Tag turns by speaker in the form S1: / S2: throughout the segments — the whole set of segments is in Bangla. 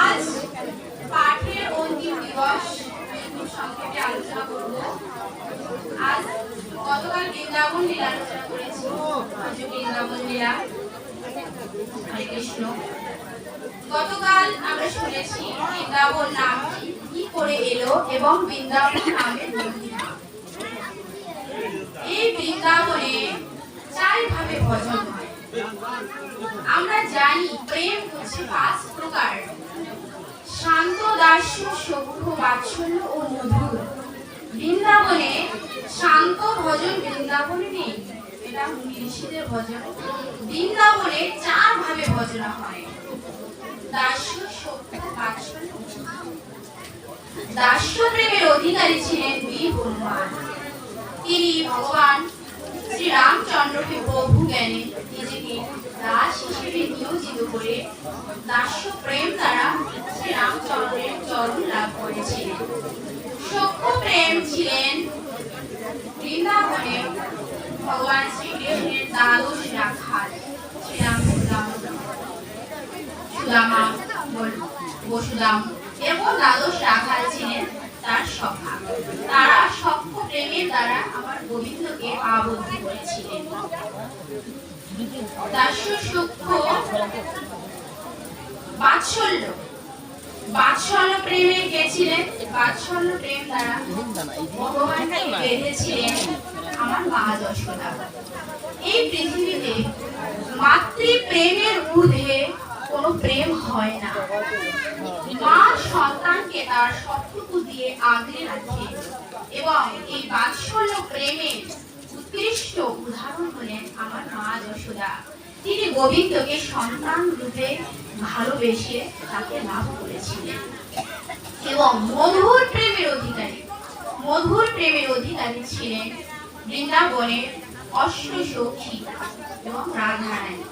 S1: আজ পাঠের অন্তিম দিবস খুব সংক্ষেপে আলোচনা করব। আজ গতকাল বৃন্দাবন লীলা আলোচনা করেছি। বৃন্দাবন লীলা। হরে কৃষ্ণ। গতকাল আমরা শুনেছি বৃন্দাবন নামটি কি করে এলো এবং বৃন্দাবন নামের এই বৃন্দাবনে চারভাবে ভজন হয়। আমরা জানি প্রেম হচ্ছে পাঁচ প্রকার। শান্ত দাস্য সভ্য বাৎসল্য ও মধুর। বৃন্দাবনে শান্ত ভজন বৃন্দাবনে নেই। এটা ঋষিদের ভজন। বৃন্দাবনে চার ভাবে ভজনা হয়। দাস্য সভ্য বাৎসল্য দাস্য প্রেমের অধিকারী ছিলেন হনুমান। তিনি ভগবান শ্রী রামচন্দ্রকে প্রভু জ্ঞানে নিজেকে দাস হিসেবে নিয়োজিত করে দাস্য প্রেম দ্বারা শ্রী রামচন্দ্রের চরণ লাভ করেছিলেন। সক্ষ প্রেম ছিলেন বৃন্দাবনে ভগবান শ্রীকৃষ্ণের দ্বাদশ রাখাল শ্রীরাম সুদামা বসুদাম এবং দ্বাদশ রাখাল ছিলেন তার সখা তারা সখ্য প্রেমের দ্বারা আমার প্রেমে গেছিলেন বাৎসল্য প্রেম দ্বারা ভগবানকে বেঁধেছিলেন আমার মা যশোদা এই পৃথিবীতে মাতৃ প্রেমের ঊর্ধ্বে কোনো প্রেম হয় না মা সন্তানকে তার সবটুকু দিয়ে আগলে রাখে এবং এই বাৎসল্য প্রেমের উৎকৃষ্ট উদাহরণ হলেন আমার মা যশোদা। তিনি গোবিন্দকে সন্তান রূপে ভালোবেসে তাকে লাভ করেছিলেন। এবং মধুর প্রেমের অধিকারী, মধুর প্রেমের অধিকারী ছিলেন বৃন্দাবনের অষ্ট সখী এবং রাধারানী।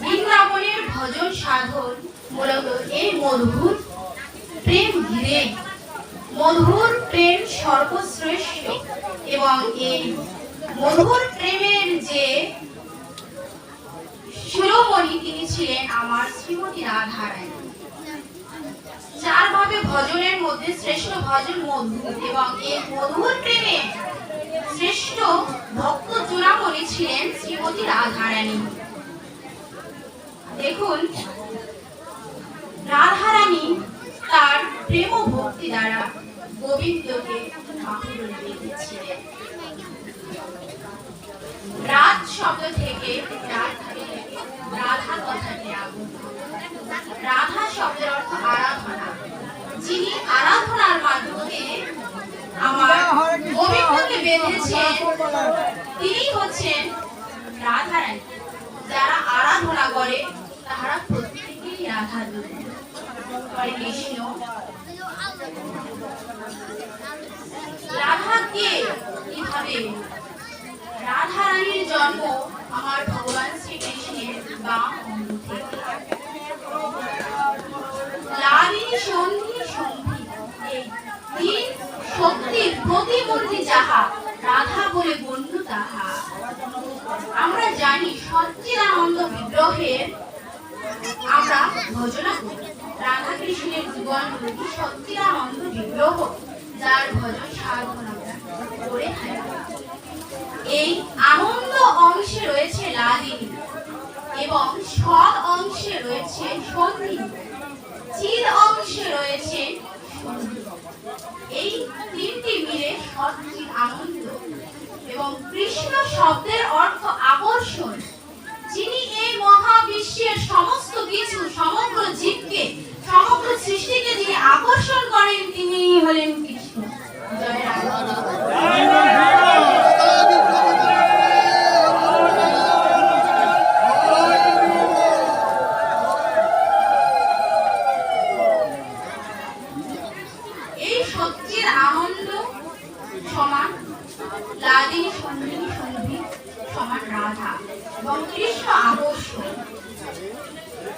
S1: বৃন্দাবনের ভজন সাধন মূলত এই মধুর প্রেম ঘিরে মধুর প্রেম সর্বশ্রেষ্ঠ এবং এই মধুর প্রেমের যে শিরোমণি তিনি ছিলেন আমার শ্রীমতী রাধারানী। চার ভাবে ভজনের মধ্যে শ্রেষ্ঠ ভজন মধুর এবং এই মধুর প্রেমে শ্রেষ্ঠ ভক্ত চূড়ামণি ছিলেন শ্রীমতী রাধারানী। দেখুন, রাধারানী তার প্রেম ও ভক্তি দ্বারা গোবিন্দকে বাহুবলে বেঁধেছিলেন রাত শব্দ থেকে রাধা কথাটি রাধা শব্দের অর্থ আরাধনা। যিনি আরাধনার মাধ্যমে আমার গোবিন্দকে বেঁধেছেন, তিনি হচ্ছেন রাধারানী। যারা আরাধনা করে, তাহারা প্রত্যেকেই রাধা দেব রাধা কে রাধা রানীর জন্ম আমার ভগবান শ্রীকৃষ্ণের প্রতিমূর্তি যাহা, রাধা বলে তাহা। আমরা জানি সচ্চিদানন্দ বিগ্রহের আমরা ভজনা করি। রাধা কৃষ্ণের জীবন রূপী সত্যিরানন্দ বিগ্রহ, যার ভজন সাধনা করে এই আনন্দ অংশে রয়েছে লালিনী এবং সৎ অংশে রয়েছে সন্ধি চির অংশে রয়েছে সন্ধি এই তিনটি মিলে সৎচির আনন্দ এবং কৃষ্ণ শব্দের অর্থ আকর্ষণ যিনি এই মহাবিশ্বের সমস্ত কিছু সমগ্র জীবকে সমগ্র সৃষ্টিকে যিনি আকর্ষণ করেন তিনি হলেন কৃষ্ণ জয় রাধা এই সত্যের আনন্দ সমান লাদিনী সন্ধিনী সন্ধি সমান রাধা এবং কৃষ্ণ আকর্ষণ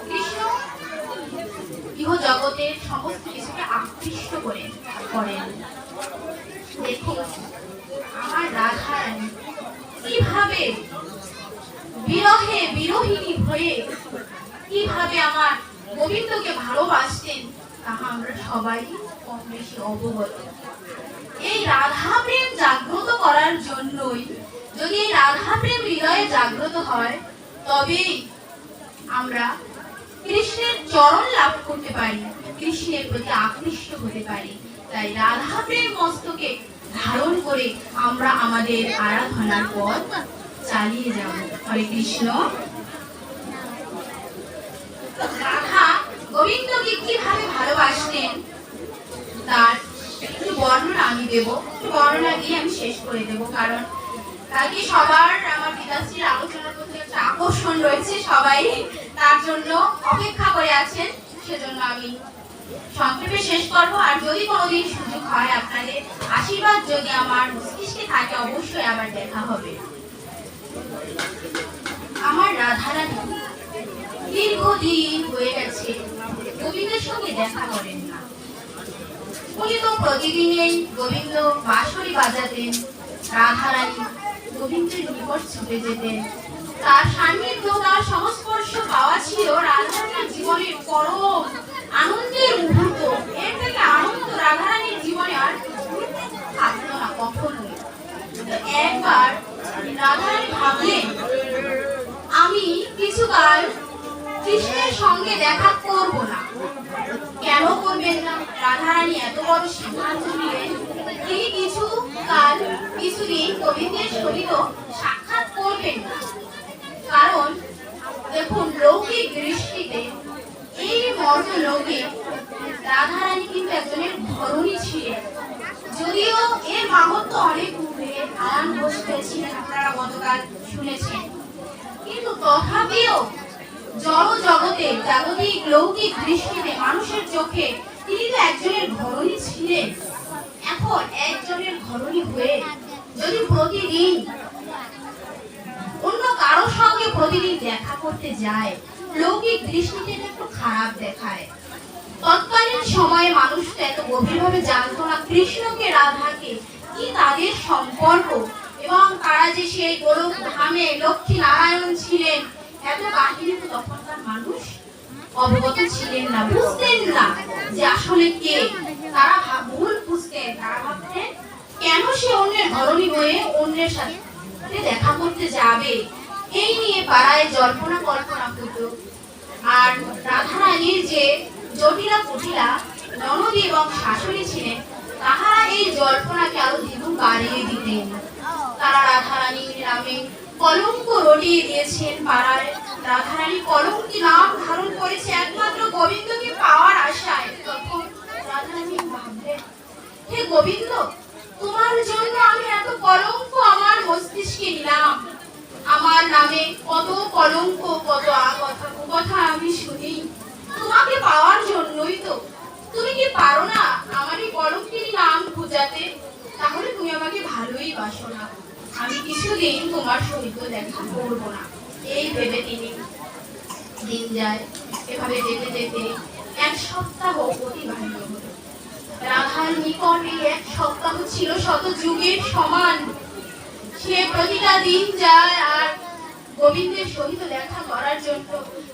S1: কৃষ্ণ ইহ জগতের সমস্ত কিছুকে আকৃষ্ট করে করেন। দেখুন, আমার রাধা রানী কীভাবে বিরহে বিরোহিনী হয়ে কীভাবে আমার গোবিন্দকে ভালোবাসতেন, তাহা আমরা সবাই কম বেশি অবগত। এই রাধা প্রেম জাগ্রত করার জন্যই যদি এই রাধা প্রেম হৃদয়ে জাগ্রত হয়, তবেই আমরা কৃষ্ণের চরণ লাভ করতে পারি, কৃষ্ণের প্রতি আকৃষ্ট হতে পারি। তাই রাধা প্রেম মস্তকে ধারণ করে আমরা আমাদের আরাধনার পথ চালিয়ে যাব। হরে কৃষ্ণ। রাধা গোবিন্দকে কীভাবে ভালোবাসতেন, তার একটু বর্ণনা আমি দেব। বর্ণনা দিয়ে আমি শেষ করে দেব, কারণ কালকে সবার আমার পিতাশ্রীর আলোচনার প্রতি একটা আকর্ষণ রয়েছে সবাই। তার জন্য অপেক্ষা করে আছেন, সেজন্য আমি সংক্ষেপে শেষ করব। আর যদি কোনোদিন সুযোগ হয়, আপনাদের আশীর্বাদ যদি আমার মস্তিষ্কে থাকে, অবশ্যই আবার দেখা হবে। আমার রাধারানী, দীর্ঘদিন হয়ে গেছে, গোবিন্দের সঙ্গে দেখা করেন না। উনি তো প্রতিদিনই গোবিন্দ বাঁশরি বাজাতেন, রাধারানী গোবিন্দের নিকট ছুটে যেতেন। তার সান্নিধ্য, তার সংস্পর্শ পাওয়া ছিল রাধারানীর জীবনের পরম আনন্দের মুহূর্ত। এর থেকে আনন্দ রাধারানীর জীবনে আর থাকতো না কখনোই। একবার রাধারানী ভাবলেন, আমি কিছুকাল কৃষ্ণের সঙ্গে দেখা করব না। কেন করবেন না? রাধারানী এত বড় সিদ্ধান্ত নিলেন। তিনি কিছু কাল কিছুদিন গোবিন্দের সহিত সাক্ষাৎ করবেন না কারণ দেখুন লৌকিক দৃষ্টিতে এই মর্ম লোকে রাধারানী কিন্তু একজনের ধরনী ছিলেন। যদিও এর মাহাত্ম অনেক পূর্বে আয়ান ঘোষ আপনারা গতকাল শুনেছেন। কিন্তু তথাপিও জড় জগতে জাগতিক লৌকিক দৃষ্টিতে মানুষের চোখে তিনি তো একজনের ঘরণী ছিলেন। এখন একজনের ঘরণী হয়ে যদি প্রতিদিন কারও সঙ্গে প্রতিদিন দেখা করতে যায় লৌকিক দৃষ্টিতে একটু খারাপ দেখায়। তৎকালীন সময়ে মানুষ তো এত গভীরভাবে জানতো না কৃষ্ণকে, রাধাকে, কি তাদের সম্পর্ক, এবং তারা যে সেই গোলক ধামে লক্ষ্মী নারায়ণ ছিলেন, এত কাহিনী তো তখনকার মানুষ অবগত ছিলেন না, বুঝতেন না যে আসলে কে। তারা ভুল বুঝতেন, তারা ভাবতেন, কেন সে অন্যের ধরনী হয়ে অন্যের সাথে দেখা করতে যাবে? এই নিয়ে পাড়ায় জল্পনা কল্পনা হতো আর রাধারানীর যে জটিলা কুটিলা ননদী এবং শাশুড়ি ছিলেন, তাহারা এই জল্পনাকে আরও দ্বিগুণ বাড়িয়ে দিতেন। তারা রাধারানীর নামে কলঙ্ক রটিয়ে দিয়েছেন পাড়ায় রাধারানী। কলঙ্কি নাম ধারণ করেছে একমাত্র গোবিন্দকে পাওয়ার আশায়। তখন রাধারানী ভাবলেন, হে গোবিন্দ, তোমার জন্য আমি এত কলঙ্ক আমার মস্তিষ্কে নামে কত কলঙ্ক, কত কথা কথা আমি শুনি। তোমাকে পাওয়ার জন্যই তো। তুমি কি পারো না আমার এই কলঙ্কির নাম খুঁজাতে? তাহলে তুমি আমাকে ভালোই বাসো না। আমি কিছুদিন তোমার সহিত দেখা করব না। এই ভেবে তিনি দিন যায়। এভাবে যেতে যেতে এক সপ্তাহ অতিবাহিত হলো। রাধার নিকটে এক সপ্তাহ ছিল শত যুগের সমান। সে প্রতিটা দিন যায় আর গোবিন্দের সহিত দেখা করার জন্য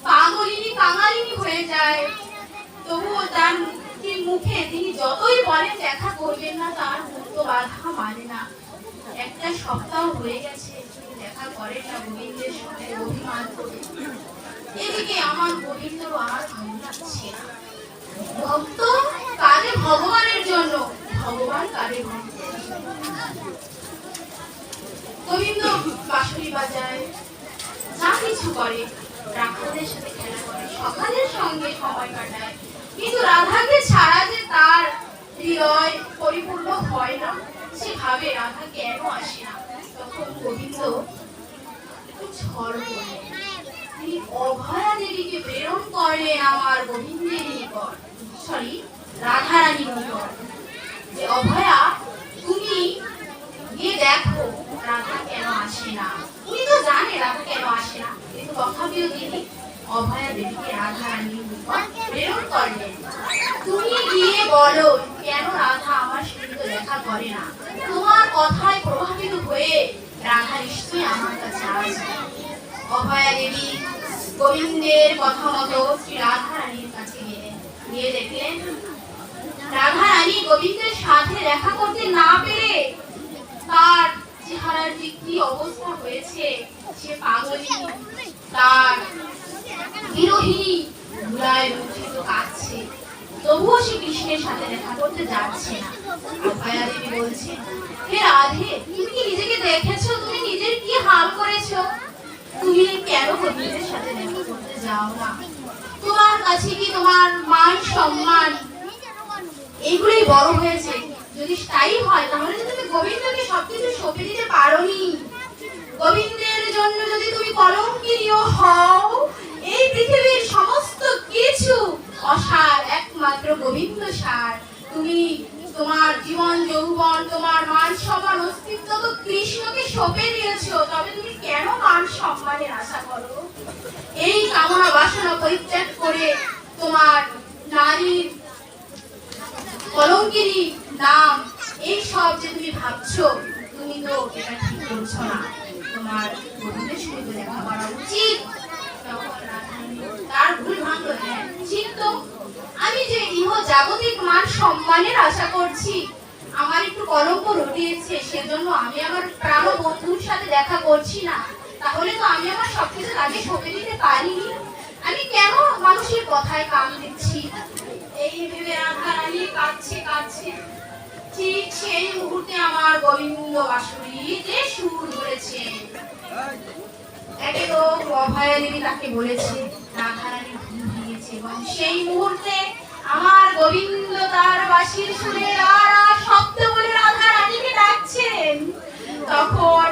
S1: পাগলিনী কাঙালিনী হয়ে যায়। তবুও তার মুখে তিনি যতই বলেন, দেখা করবেন না, তার মুক্ত বাধা মানে না। একটা সপ্তাহ হয়ে গেছে দেখা করেন না গোবিন্দের সঙ্গে অভিমান করে। এদিকে আমার গোবিন্দর আর ভালো লাগছে না। ভক্ত কাজে ভগবানের জন্য? ভগবান কাজে ভক্ত গোবিন্দ বাঁশরি বাজায়। যা কিছু করে রাখাদের সাথে খেলা করে, সকালের সঙ্গে সময় কাটায়। কিন্তু রাধাকে ছাড়া যে তার হৃদয় পরিপূর্ণ হয় না সে ভাবে রাধা কেন আসে না? তখন গোবিন্দ তিনি অভয়া দেবীকে প্রেরণ করলেন আমার গোবিন্দের নিকট সরি রাধারানীর নিকট। যে অভয়া, তুমি গিয়ে দেখো রাধা কেন আসে না উনি তো জানে রাধা কেন আসে না কিন্তু তথাপিও অভয়া দেবীকে রাধা প্রেরণ করলেন। তুমি গিয়ে বলো, কেন রাধা আমার সঙ্গে দেখা করে না? তোমার কথায় প্রভাবিত হয়ে রাধা নিশ্চয়ই আমার কাছে আসবে। অভয়া দেবী গোবিন্দের কথা মতো শ্রী রাধা রানীর গিয়ে দেখলেন, রাধা রানী গোবিন্দের সাথে দেখা করতে না পেরে তার চেহারার যে কি অবস্থা হয়েছে। সে পাগলি, তার বিরোহিনী ধুলায় রঞ্জিত কাঁদছে তবুও সে কৃষ্ণের সাথে দেখা করতে যাচ্ছে না। অভয়া দেবী বলছে, হে রাধে, তুমি কি নিজেকে দেখেছ? তুমি নিজের কি হাল করেছ? তুমি কেন গোবিন্দের সাথে দেখা করতে যাও না? তোমার কাছে কি তোমার মান সম্মান? এইগুলোই বড় হয়েছে। যদি তাই হয়, তাহলে তো তুমি গোবিন্দকে সবকিছু সঁপে দিতে পারোনি। গোবিন্দের জন্য যদি তুমি কলঙ্কিনীয় হও, এই পৃথিবীর সমস্ত কিছু অসার, একমাত্র গোবিন্দ সার। তুমি তোমার জীবন, যৌবন, তোমার মান সম্মান, অস্তিত্ব তো কৃষ্ণকে সঁপে দিয়েছ। তবে তুমি কেন মান সম্মানের আশা করো? এই কামনা বাসনা পরিত্যাগ করে তোমার নারীর কলঙ্কিনী নাম এই সব যে তুমি ভাবছ, তুমি তো এটা ঠিক করছ না। তোমার বন্ধুদের সঙ্গে দেখা করা উচিত। তার ভুল ভাঙলো। হ্যাঁ ঠিক তো। আমি যে ইহ জাগতিক মান সম্মানের আশা করছি, আমার একটু কলঙ্ক রটিয়েছে, সেজন্য আমি আমার প্রাণ বন্ধুর সাথে দেখা করছি না। তাহলে তো আমি আমার সবকিছু কাজে সঁপে দিতে পারিনি আমি কেন মানুষের কথায় কান দিচ্ছি? এই ভেবে ঠিক সেই মুহূর্তে আমার গোবিন্দ বাসুরীতে সুর ধরেছে। একে তো অভয়া দেবী তাকে বলেছে, রাধারানী ভুল দিয়েছে এবং সেই মুহূর্তে আমার গোবিন্দ তার বাসির সুরে আর শব্দ বলে রাধা রানীকে ডাকছেন। তখন